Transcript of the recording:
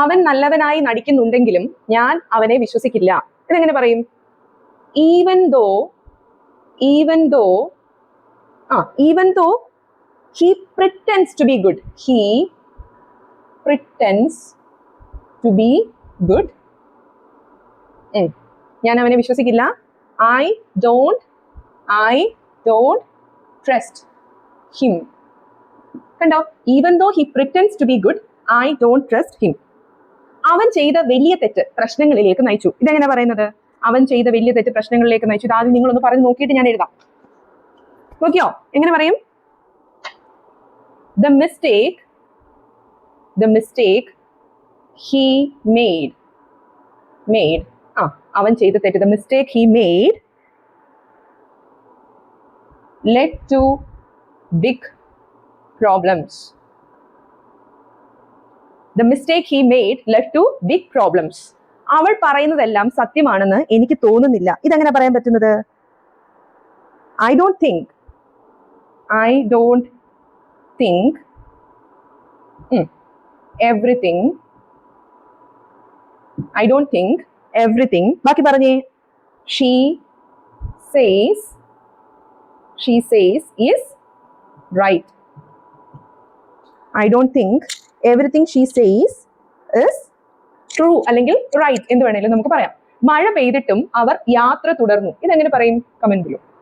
അവൻ നല്ലവനായി നടിക്കുന്നുണ്ടെങ്കിലും ഞാൻ അവനെ വിശ്വസിക്കില്ല. ഇതെങ്ങനെ പറയും? Even though even though ah even though he pretends to be good he pretends to be good ഞാൻ അവനെ വിശ്വസിക്കില്ല. I don't I don't trust him കണ്ടോ? Even though he pretends to be good I don't trust him അവൻ ചെയ്ത വലിയ തെറ്റ് പ്രശ്നങ്ങളിലേക്ക് നയിച്ചു. ഇതെങ്ങനെ പറയുന്നത്? അവൻ ചെയ്ത വലിയ തെറ്റ് പ്രശ്നങ്ങളിലേക്ക് നയിച്ചു. ഇതാദ്യം നിങ്ങളൊന്ന് പറഞ്ഞ് നോക്കിയിട്ട് ഞാൻ എഴുതാം. നോക്കിയോ? എങ്ങനെ പറയും? The mistake the mistake he made made ആ അവൻ ചെയ്ത തെറ്റ്. The mistake he made let to big problems the mistake he made led to big problems അവൾ പറയുന്നതെല്ലാം സത്യമാണെന്ന് എനിക്ക് തോന്നുന്നില്ല. ഇതെങ്ങനെ പറയാൻ പറ്റുന്നത്? I don't think I don't think everything I don't think everything ബാക്കി പറഞ്ഞേ. She says she says is right I don't think everything she says is true അല്ലെങ്കിൽ റൈറ്റ് എന്ന് വേണമെങ്കിലും നമുക്ക് പറയാം. മഴ പെയ്തിട്ടും അവർ യാത്ര തുടർന്നു. ഇതെങ്ങനെ പറയും? കമന്റ്